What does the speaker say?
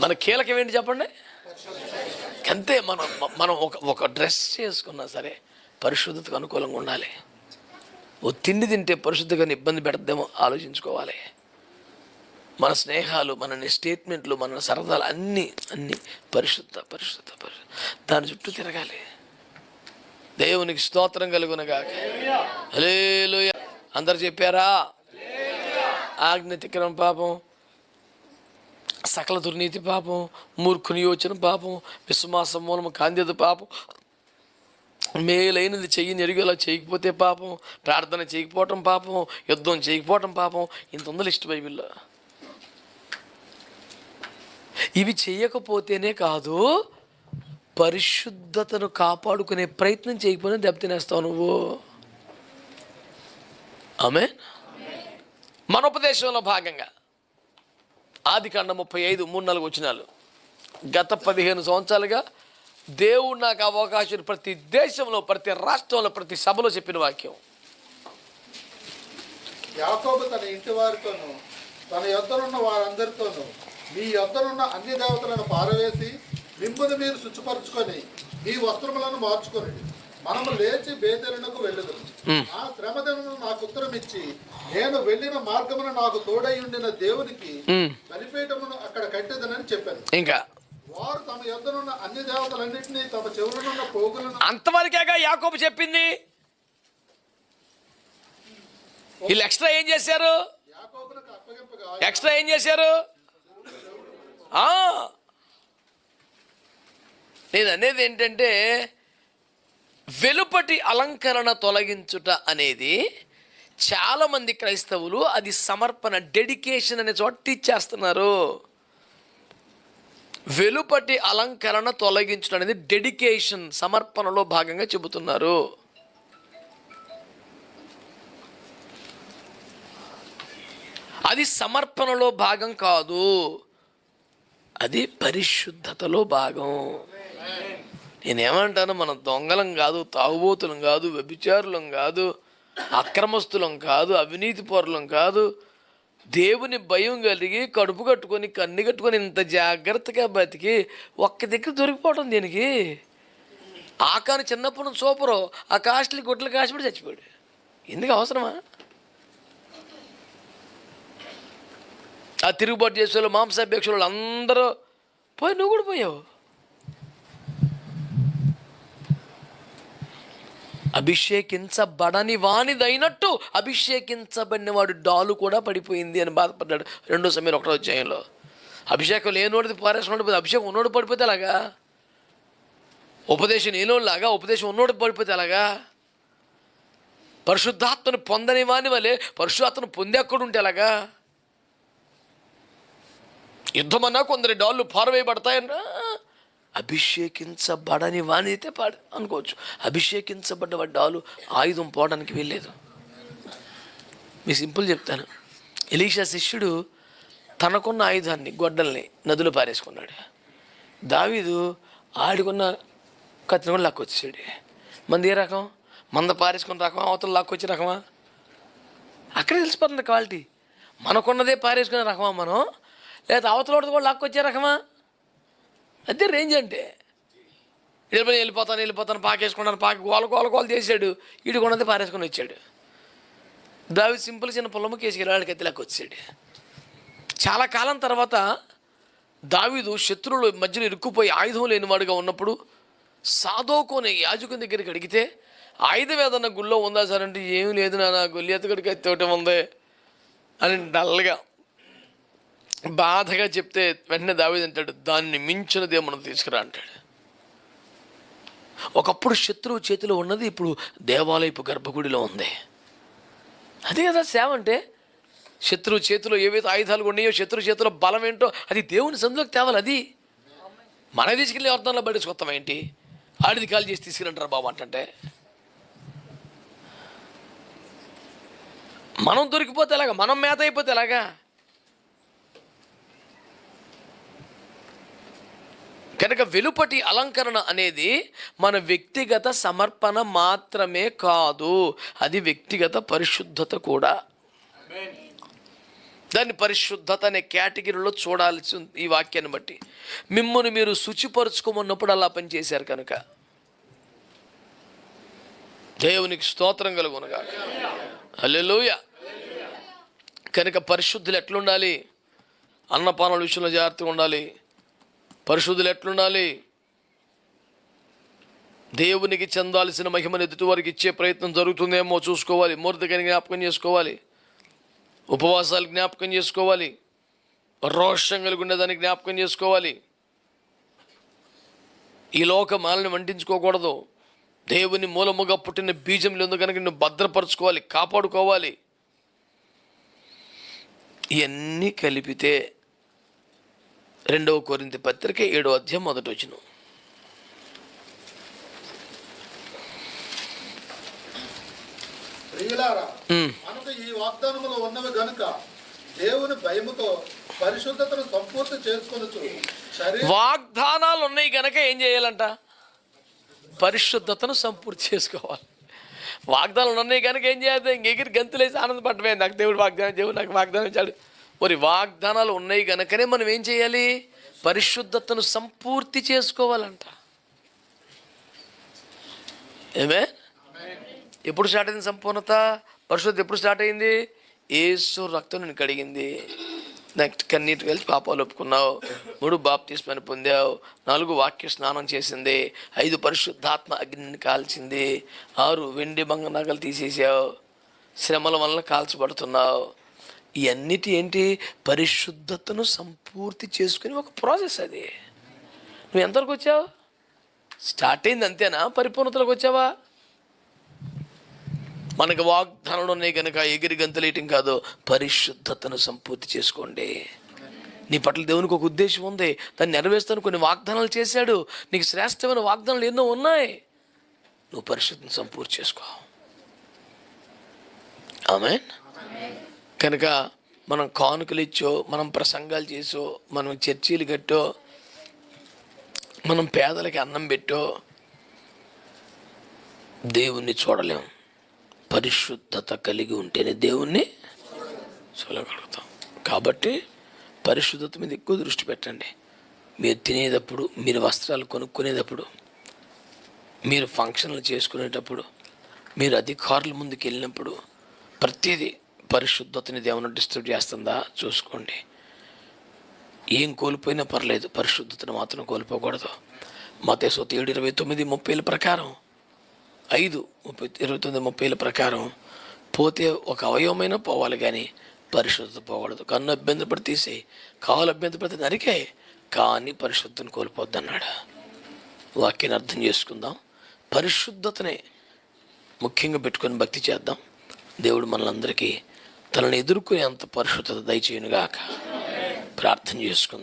మన కీలకం ఏంటి చెప్పండి? అంతే మనం మనం ఒక ఒక డ్రెస్ చేసుకున్నా సరే పరిశుద్ధతకు అనుకూలంగా ఉండాలి. ఓ తిండి తింటే పరిశుద్ధంగా ఇబ్బంది పెడద్దేమో ఆలోచించుకోవాలి. మన స్నేహాలు మన స్టేట్మెంట్లు మన సరదాలు అన్నీ అన్నీ పరిశుద్ధ పరిశుద్ధ పరిశుద్ధ. దాని చుట్టూ తిరగాలి. దేవునికి స్తోత్రం కలుగునగాక. హల్లెలూయా. అందరు చెప్పారా? ఆజ్ఞ తిక్కరం పాపం. సకల దుర్నీతి పాపం మూర్ఖుని యోచన పాపం విశ్వాసం మూలము కాంద్యత పాపం. మేలైనది చెయ్యి ఎరుగేలా చేయకపోతే పాపం ప్రార్థన చేయకపోవటం పాపం యుద్ధం చేయకపోవటం పాపం. ఇంత ఉంది లిస్ట్ బైబిల్లో. ఇవి చేయకపోతేనే కాదు పరిశుద్ధతను కాపాడుకునే ప్రయత్నం చేయకపోయినా దెబ్బతినేస్తావు నువ్వు. ఆమె మన ఉపదేశంలో భాగంగా. ఆది కాండ ముప్పై ఐదు మూడు నాలుగు వచ్చినాలు గత పదిహేను సంవత్సరాలుగా దేవుడు నాకు అవకాశం ప్రతి దేశంలో ప్రతి రాష్ట్రంలో ప్రతి సభలో చెప్పిన వాక్యం. యాకోబు తన ఇంటి వారితోనూ తన యొద్దనున్న వారందరితోనూ మీ యొద్దనున్న అన్ని దేవతలను పారవేసి మిమ్మును మీరు శుచిపరచుకొని మీ వస్త్రములను మార్చుకొని మనము లేచి బేదెలకు వెళ్ళదుము ఆ శ్రమ దినమున నాకు ఉత్తరం ఇచ్చి నేను వెళ్ళిన మార్గమున నాకు తోడై ఉండిన దేవునికి బలిపీఠమును అక్కడ కట్టేదనని చెప్పాను. ఇంకా. వారు తమ యొద్దనున్న అన్ని దేవతలన్నింటినీ తమ చెవులనున్న పోగులను అంతవరకేగా యాకోబు చెప్పింది? వీళ్ళు ఎక్స్ట్రా ఏం చేశారు? ఎక్స్ట్రా ఏం చేశారు? ఆ. నేను అనేది ఏంటంటే వెలుపటి అలంకరణ తొలగించుట అనేది చాలామంది క్రైస్తవులు అది సమర్పణ డెడికేషన్ అనే చోట టీచ్ చేస్తున్నారు. వెలుపటి అలంకరణ తొలగించడం అనేది డెడికేషన్ సమర్పణలో భాగంగా చెబుతున్నారు. అది సమర్పణలో భాగం కాదు అది పరిశుద్ధతలో భాగం. నేనేమంటాను మనం దొంగలం కాదు తాగుబోతులం కాదు వ్యభిచారులం కాదు అక్రమస్తులం కాదు అవినీతి పరులం కాదు. దేవుని భయం కలిగి కడుపు కట్టుకొని కన్ను కట్టుకొని ఇంత జాగ్రత్తగా బతికి ఒక్క దగ్గర దొరికిపోవటం దీనికి? ఆకాను చిన్నప్పుడు సూపరు. ఆ కాస్ట్లీ గుడ్లు కాసిపడి చచ్చిపోయాడు. ఎందుకు అవసరమా? ఆ తిరుగుబాటు చేసే వాళ్ళు మాంసాపేక్ష వాళ్ళు అందరూ పోయి నువ్వు కూడా పోయావు. అభిషేకించబడని వానిదైనట్టు అభిషేకించబడిన వాడు డాలు కూడా పడిపోయింది అని బాధపడ్డాడు. రెండో సమయం ఒకటో అధ్యాయంలో. అభిషేకం లేనోడిది పారేసిన అభిషేకం ఉన్నోడు పడిపోతే అలాగా ఉపదేశం లేనోళ్ళలాగా ఉపదేశం ఉన్నోడు పడిపోతే అలాగా పరిశుద్ధాత్మను పొందని వాని వలె పరిశుద్ధాత్మను పొందేక్కడు ఉంటే అలాగా యుద్ధమన్నా కొందరి డాళ్ళు పారవేయబడతాయన్నా అభిషేకించబడని వాని పాడు అనుకోవచ్చు. అభిషేకించబడ్డ వాడి ఆయుధం పోవడానికి వీల్లేదు. మీ సింపుల్ చెప్తాను. ఎలీషా శిష్యుడు తనకున్న ఆయుధాన్ని గొడ్డల్ని నదిలో పారేసుకున్నాడు. దావీదు ఆడుకున్న కత్తిని కూడా లాక్కొచ్చాడు మంది ఏ రకం? మంద పారేసుకున్న రకమా? అవతల లాక్కొచ్చే రకమా? అక్కడే తెలిసిపోతుంది క్వాలిటీ. మనకున్నదే పారేసుకునే రకమా మనం? లేదా అవతల కూడా లాక్కొచ్చే రకమా? అదే రేంజ్ అంటే. వెళ్ళిపోయి వెళ్ళిపోతాను వెళ్ళిపోతాను పాకేసుకున్నాను పాకి గోల గోల గోల చేశాడు వీడు కొన్నది పారేసుకొని వచ్చాడు. దావి సింపుల్ చిన్న పొలము కేసుకి వెళ్ళాడికి వచ్చాడు చాలా కాలం తర్వాత దావీదు శత్రువుల మధ్యలో ఇరుక్కుపోయి ఆయుధం లేనివాడుగా ఉన్నప్పుడు సాధోకోనే యాజకుని దగ్గరికి అడిగితే ఆయుధం ఏదన్నా గుళ్ళో ఉందా సార్? అంటే ఏం లేదు నా గొల్లి ఎత్తగడికి ఎత్తవటం ఉంది అని డల్గా బాధగా చెప్తే వెంటనే దావేది అంటాడు దాన్ని మించినదే మనం తీసుకురా అంటాడు. ఒకప్పుడు శత్రువు చేతిలో ఉన్నది ఇప్పుడు దేవాలయపు గర్భగుడిలో ఉంది. అదే కదా సేవ అంటే శత్రువు చేతిలో ఏవైతే ఆయుధాలు ఉన్నాయో శత్రువు చేతిలో బలం ఏంటో అది దేవుని సందులోకి తేవాలి అది. మన తీసుకెళ్ళి అర్థంలో పట్టించుకొస్తాం ఏంటి? ఆడిది కాల్ చేసి తీసుకురంటారు బాబు అంటే మనం దొరికిపోతే ఎలాగా? మనం మేత అయిపోతే ఎలాగా? కనుక వెలుపటి అలంకరణ అనేది మన వ్యక్తిగత సమర్పణ మాత్రమే కాదు అది వ్యక్తిగత పరిశుద్ధత కూడా. దాన్ని పరిశుద్ధత అనే కేటగిరీలో చూడాల్సి ఉంది ఈ వాక్యాన్ని బట్టి. మిమ్మల్ని మీరు శుచిపరుచుకోమన్నప్పుడు అలా పనిచేశారు కనుక. దేవునికి స్తోత్రం కలుగునగా. అల్లెలుయ కనుక పరిశుద్ధులు ఎట్లుండాలి? అన్నపానాల విషయంలో జాగ్రత్తగా ఉండాలి. పరిశుద్ధులు ఎట్లుండాలి? దేవునికి చెందాల్సిన మహిమను ఎదుటి వారికి ఇచ్చే ప్రయత్నం జరుగుతుందేమో చూసుకోవాలి. మూర్తికని జ్ఞాపకం చేసుకోవాలి. ఉపవాసాలు జ్ఞాపకం చేసుకోవాలి. రోషం కలిగి ఉండేదాన్ని జ్ఞాపకం చేసుకోవాలి. ఈ లోక మాలని వంటించుకోకూడదు. దేవుని మూలముగా పుట్టిన బీజములు ఉంది కనుక నువ్వు భద్రపరచుకోవాలి కాపాడుకోవాలి? ఇవన్నీ కలిపితే రెండవ కొరింది పత్రిక ఏడో అధ్యాయం మొదటి వచ్చిన మనకు ఈ వాగ్దానములు ఉన్నవి గనుక దేవుని భయముతో పరిశుద్ధతను సంపూర్తి చేసుకొనొచ్చు శరీర వాగ్దానాలు ఉన్నాయి కనుక ఏం చేయాలంట? పరిశుద్ధతను సంపూర్తి చేసుకోవాలి. వాగ్దానాలు ఉన్నాయి కనుక ఏం చేయాలి? ఇంక ఎగిరి గంతులేసి ఆనందపడమే నాకు దేవుడు వాగ్దానం దేవుడు నాకు వాగ్దానం ఇచ్చాడు. మరి వాగ్దానాలు ఉన్నాయి కనుకనే మనం ఏం చేయాలి? పరిశుద్ధతను సంపూర్తి చేసుకోవాలంట. ఏమే ఎప్పుడు స్టార్ట్ అయింది సంపూర్ణత? పరిశుద్ధత ఎప్పుడు స్టార్ట్ అయింది? ఏసు రక్తం నేను కడిగింది. నెక్స్ట్ కన్నీటి వెళ్ళి పాపాలు ఒప్పుకున్నావు. మూడు బాప్తిస్మని పొందావు. నాలుగు వాక్య స్నానం చేసింది. ఐదు పరిశుద్ధాత్మ అగ్నిని కాల్చింది. ఆరు వెండి బంగ నగలు తీసేసావు. శ్రమల వలన కాల్చబడుతున్నావు. ఇవన్నిటి ఏంటి? పరిశుద్ధతను సంపూర్తి చేసుకుని ఒక ప్రాసెస్ అది. నువ్వు ఎంతవరకు వచ్చావు? స్టార్ట్ అయింది అంతేనా? పరిపూర్ణతలకు వచ్చావా? మనకు వాగ్దానాలు ఉన్నాయి కనుక ఎగిరి గంతులేయటం కాదు. పరిశుద్ధతను సంపూర్తి చేసుకోండి. నీ పట్ల దేవునికి ఒక ఉద్దేశం ఉంది. దాన్ని నెరవేర్స్తాను. కొన్ని వాగ్దానాలు చేశాడు. నీకు శ్రేష్టమైన వాగ్దానాలు ఎన్నో ఉన్నాయి. నువ్వు పరిశుద్ధిని సంపూర్తి చేసుకో. ఆమెన్. కనుక మనం కానుకలు ఇచ్చో మనం ప్రసంగాలు చేసో మనం చర్చీలు కట్టో మనం పేదలకి అన్నం పెట్టో దేవుణ్ణి చూడలేం. పరిశుద్ధత కలిగి ఉంటేనే దేవుణ్ణి చూడగలుగుతాం. కాబట్టి పరిశుద్ధత మీద ఎక్కువ దృష్టి పెట్టండి. మీరు తినేటప్పుడు మీరు వస్త్రాలు కొనుక్కునేటప్పుడు మీరు ఫంక్షన్లు చేసుకునేటప్పుడు మీరు అధికారుల ముందుకు వెళ్ళినప్పుడు ప్రతిదీ పరిశుద్ధతని దేవుని డిస్టర్బ్ చేస్తుందా? చూసుకోండి. ఏం కోల్పోయినా పర్లేదు పరిశుద్ధతను మాత్రం కోల్పోకూడదు. మతేసోత ఏడు ఇరవై తొమ్మిది ముప్పైల ప్రకారం ఐదు ముప్పై ఇరవై తొమ్మిది ముప్పైల ప్రకారం పోతే ఒక అవయవమైన పోవాలి కానీ పరిశుద్ధత పోకూడదు. కన్ను అభ్యంతర పడి తీసేయి కాలు అభ్యంతర పడితే నరికే కానీ పరిశుద్ధతను కోల్పోద్ది అన్నాడు వాక్యాన్ని అర్థం చేసుకుందాం. పరిశుద్ధతనే ముఖ్యంగా పెట్టుకొని భక్తి చేద్దాం. దేవుడు మనలందరికీ తనని ఎదుర్కొనే అంత పరిశుద్ధత దయచేయునుగాక. ప్రార్థన చేసుకుందాం.